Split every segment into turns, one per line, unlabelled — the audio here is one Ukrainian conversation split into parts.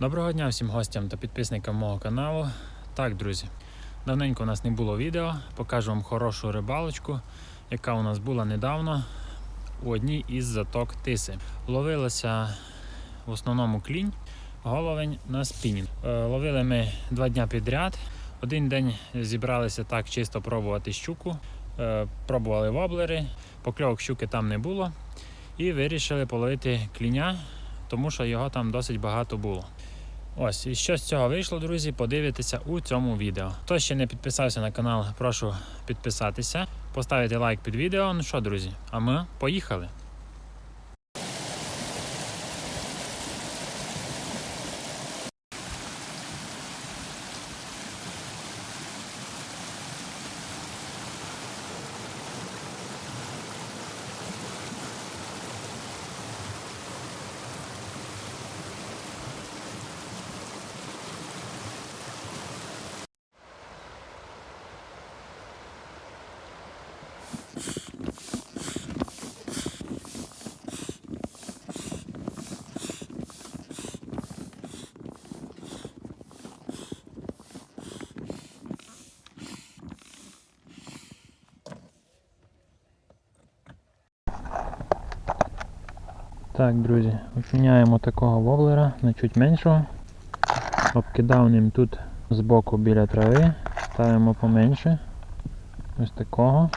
Доброго дня всім гостям та підписникам мого каналу. Так, друзі, давненько у нас не було відео. Покажу вам хорошу рибалочку, яка у нас була недавно у одній із заток Тиси. Ловилася в основному клінь, головень на спінінг. Е, Ловили ми два дня підряд. Один день зібралися так чисто пробувати щуку. Е, Пробували воблери, покльовок щуки там не було. І вирішили половити кліня, тому що його там досить багато було. Ось, і що з цього вийшло, друзі, подивитися у цьому відео. Хто ще не підписався на канал, прошу підписатися, поставити лайк під відео. Ну що, друзі, а ми поїхали. Так, друзі, обміняємо такого воблера на чуть меншого. Обкидав ним тут збоку біля трави. Ставимо поменше. Ось такого.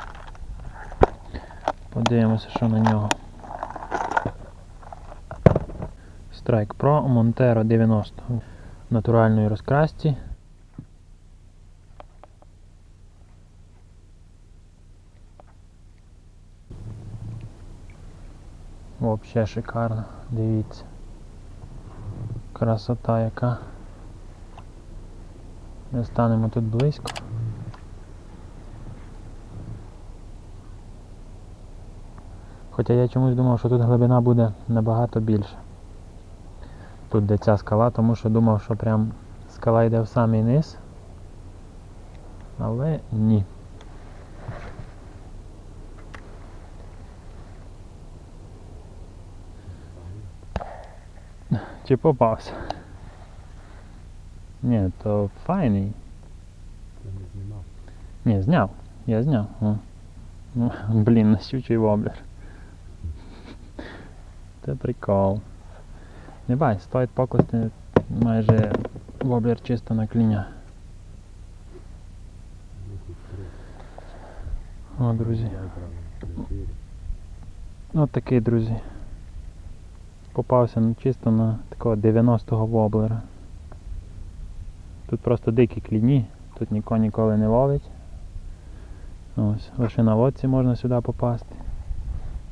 Подивимося, що на нього. Strike Pro Montero 90 в натуральної розкрасці. Взагалі шикарно, дивіться. Красота яка. Ми станемо тут близько. Хоча я чомусь думав, що тут глибина буде набагато більша. Тут де ця скала, тому що думав, що прям скала йде в самий низ. Але ні. Чи попався? Ні, то файний. Ні, зняв. Я зняв. Ну, Блін, нащучий воблер. Це прикол. Не бай, стоїть покласти майже воблер чисто на кліня. О, друзі. Ось такий, друзі. Попався ну, чисто на такого 90-го воблера. Тут просто дикі кліні, тут ніхто ніколи не ловить. Ось, лише на лодці можна сюди попасти.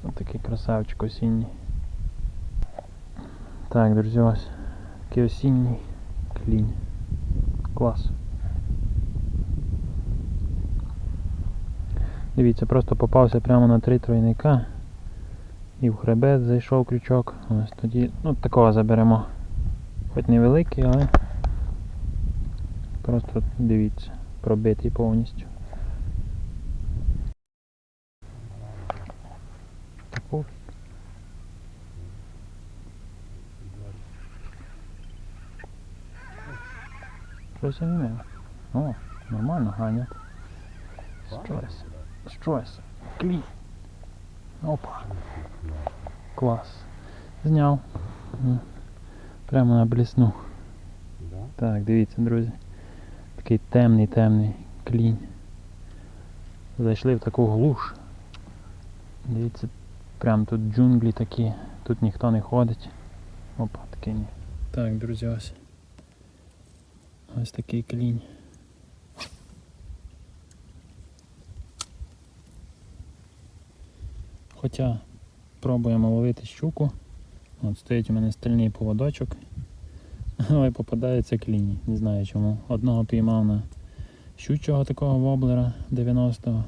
Ось такий красавчик осінній. Так, друзі, ось такий осінній клінь. Клас. Дивіться, просто попався прямо на три тройника. І в хребет зайшов крючок. Ось тоді, ну такого заберемо. Хоч невеликий, але просто дивіться, пробитий повністю. Таку. Щось не маю. О, нормально, Ганя. Щось. Щось. Клій. Опа. Клас. Зняв. Прямо на блісну.
Да?
Так, дивіться, друзі. Такий темний, темний клінь. Зайшли в таку глуш. Дивіться, прям тут джунглі такі, тут ніхто не ходить. Опа, такий ні. Так, друзі, ось. Ось такий клінь. Хоча пробуємо ловити щуку. От стоїть у мене стальний поводочок. Але попадається кліні. Не знаю чому. Одного піймав на щучого такого воблера 90-го.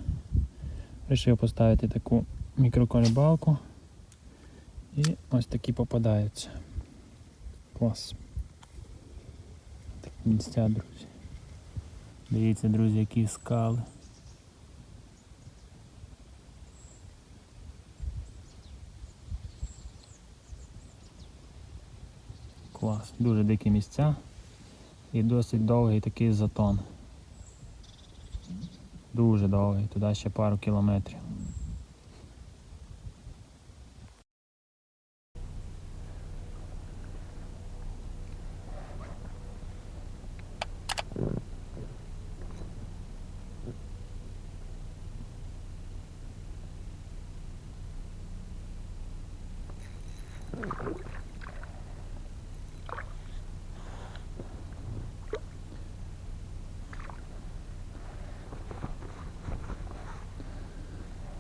Рішив поставити таку мікроколібалку. І ось такі попадаються. Клас. Такі місця, друзі. Дивіться, друзі, які скали. Дуже дикі місця і досить довгий такий затон. Дуже довгий, туди ще пару кілометрів.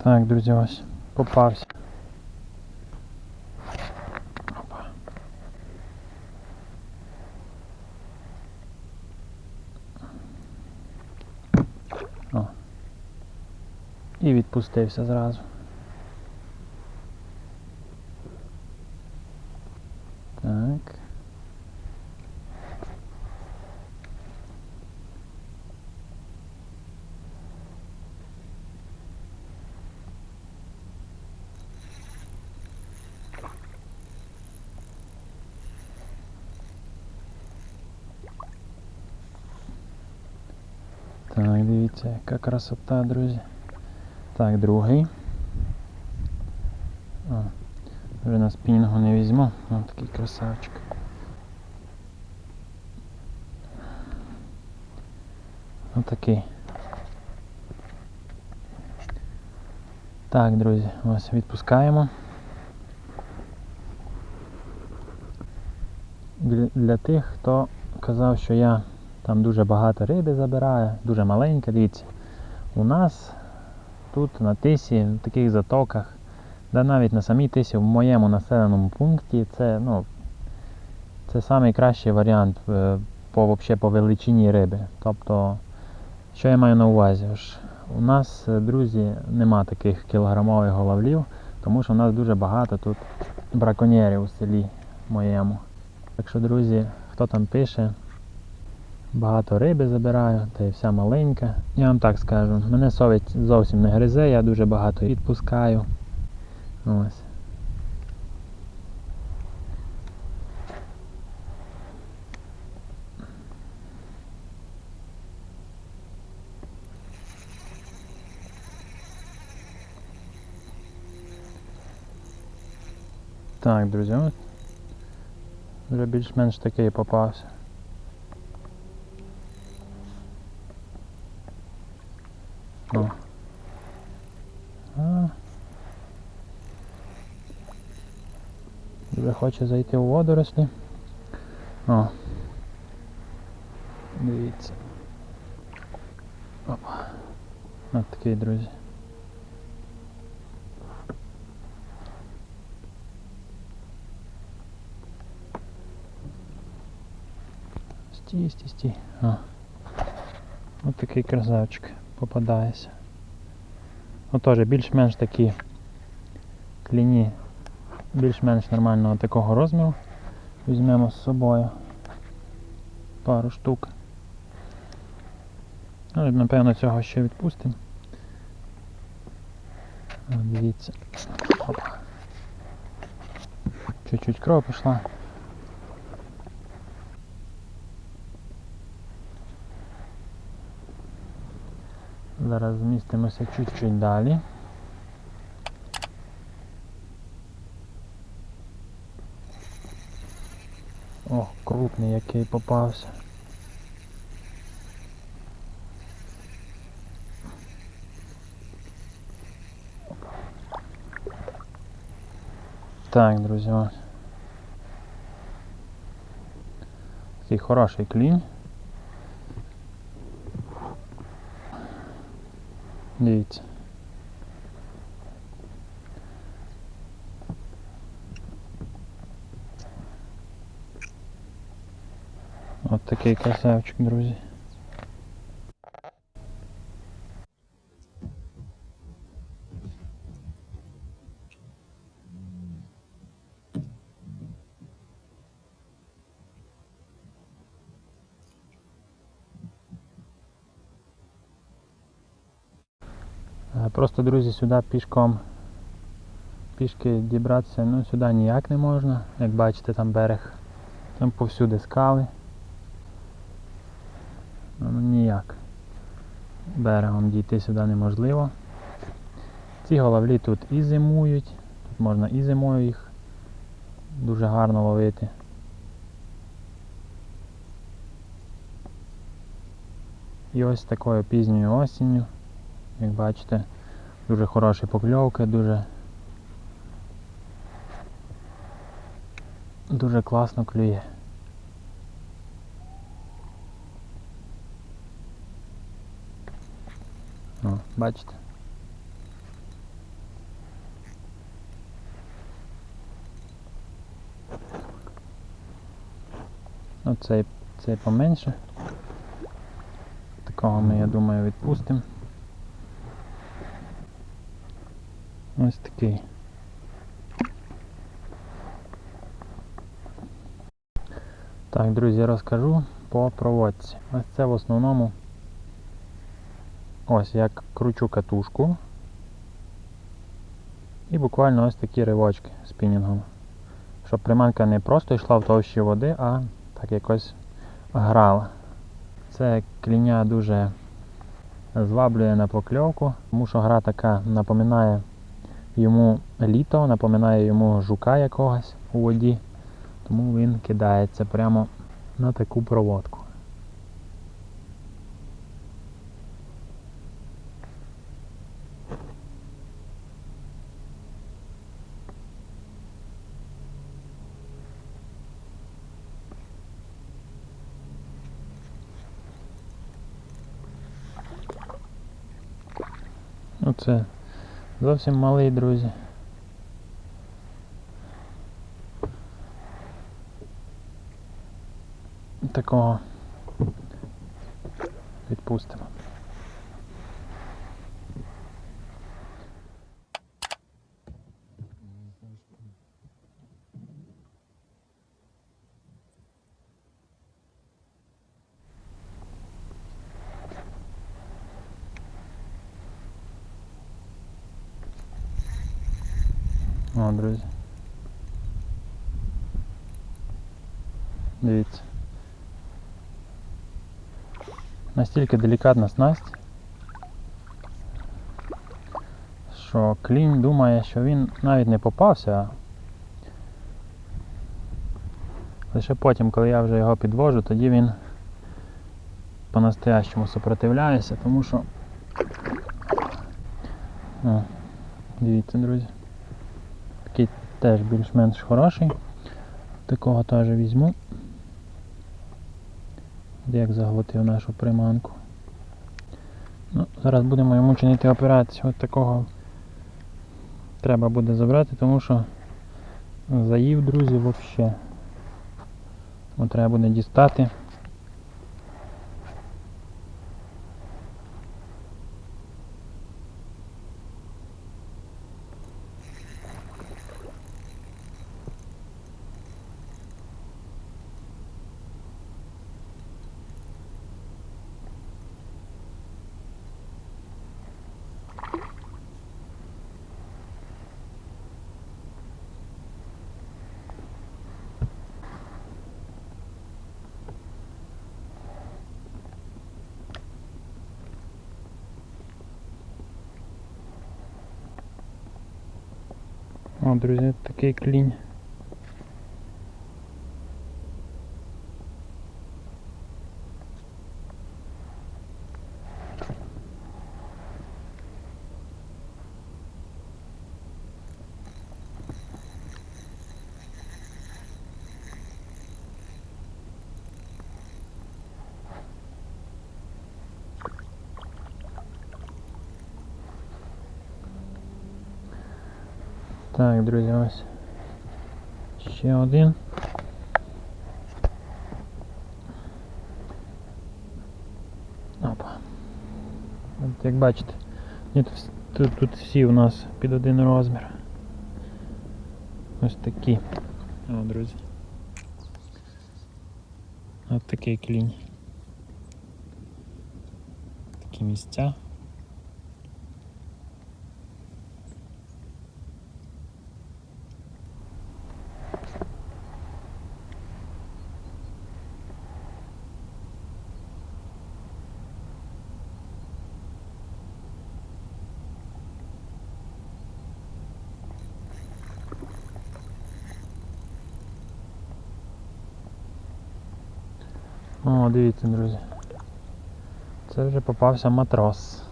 Так, друзі, ось попався. Опа. О. І відпустився зразу. Так. Так, дивіться, яка красота, друзі. Так, другий. О, вже на спінінгу не візьму. Ось такий красавчик. Отакий. Так, друзі, ось відпускаємо. Для тих, хто казав, що я там дуже багато риби забираю, дуже маленька, дивіться. У нас тут на тисі, в таких затоках, да навіть на самій тисі, в моєму населеному пункті, це, ну, це найкращий варіант е, по, вообще, по величині риби. Тобто, що я маю на увазі? У нас, е, друзі, нема таких кілограмових головлів, тому що у нас дуже багато тут браконьєрів у селі моєму. Так що, друзі, хто там пише, багато риби забираю, та й вся маленька. Я вам так скажу, мене совість зовсім не гризе, я дуже багато відпускаю. Ось. Так, друзі, вже більш-менш такий попався. О. А. Вже хоче зайти у водорослі. О. Дивіться. Опа. Ось такий, друзі. Стій, стій, стій. О. Ось такий красавчик попадається. Ну більш-менш такі кліні більш-менш нормального такого розміру. Візьмемо з собою пару штук. Ну, напевно, цього ще відпустимо. Дивіться. Чуть-чуть кров пішла. Зараз змістимося чуть-чуть далі. О, крупний який попався. Так, друзі. Такий хороший клінь. Дивіться. От такий красавчик, друзі. Е, Просто, друзі, сюди пішком пішки дібратися, ну сюди ніяк не можна. Як бачите, там берег Там повсюди скали. Ну, ну ніяк. Берегом дійти сюди неможливо. Ці головлі тут і зимують, тут можна і зимою їх дуже гарно ловити. І ось такою пізньою осінню, як бачите, дуже хороші покльовки, дуже дуже класно клює. О, бачите? Ну, цей, цей поменше. Такого ми, я думаю, відпустимо. Ось такий. Так, друзі, розкажу по проводці. Ось це в основному ось як кручу катушку. І буквально ось такі ривочки спінінгом. Щоб приманка не просто йшла в товщі води, а так якось грала. Це кліня дуже зваблює на покльовку, тому що гра така напоминає йому літо, напоминає йому жука якогось у воді. Тому він кидається прямо на таку проводку. Оце зовсім малий, друзі. Такого відпустимо. О, друзі. Дивіться. Настільки делікатна снасть, що клінь думає, що він навіть не попався, лише потім, коли я вже його підвожу, тоді він по-настоящому супротивляється, тому що О, дивіться, друзі. Такий теж більш-менш хороший. Такого теж візьму. Як заглотив нашу приманку. Ну, зараз будемо йому чинити операцію. От такого треба буде забрати, тому що заїв, друзі, взагалі. Треба буде дістати. О, друзі, такий клінь. Так, друзі, ось ще один. Опа. От як бачите, ні, тут, тут, всі у нас під один розмір. Ось такі. О, друзі. Ось такий клінь. Такі місця. О, дивіться, друзі. Це вже попався матрос.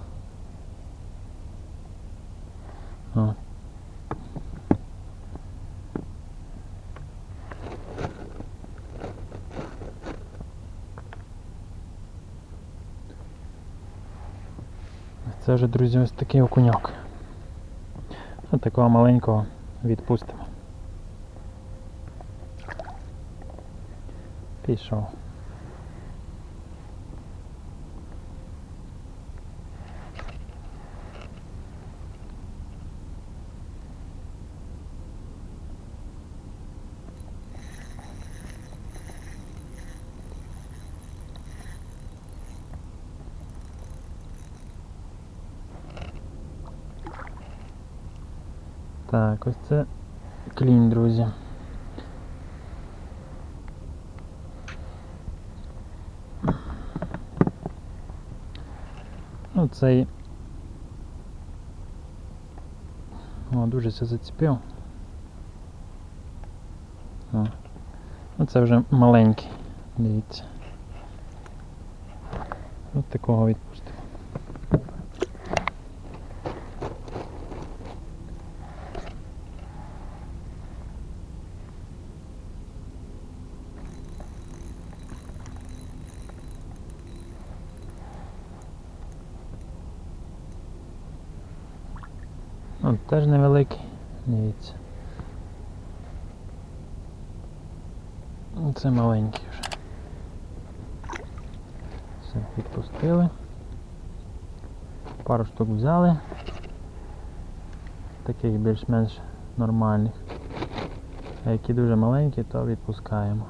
О. Це вже, друзі, ось такий окуньок. Ось такого маленького відпустимо. Пішов. Так, ось це клін, друзі. Ну, цей. О, дуже все зацепив. О. Ну, це вже маленький, дивіться. Ось такого відпустимо. От теж невеликий, дивіться. Це маленький вже. Все, відпустили. Пару штук взяли. Таких більш-менш нормальних. А які дуже маленькі, то відпускаємо.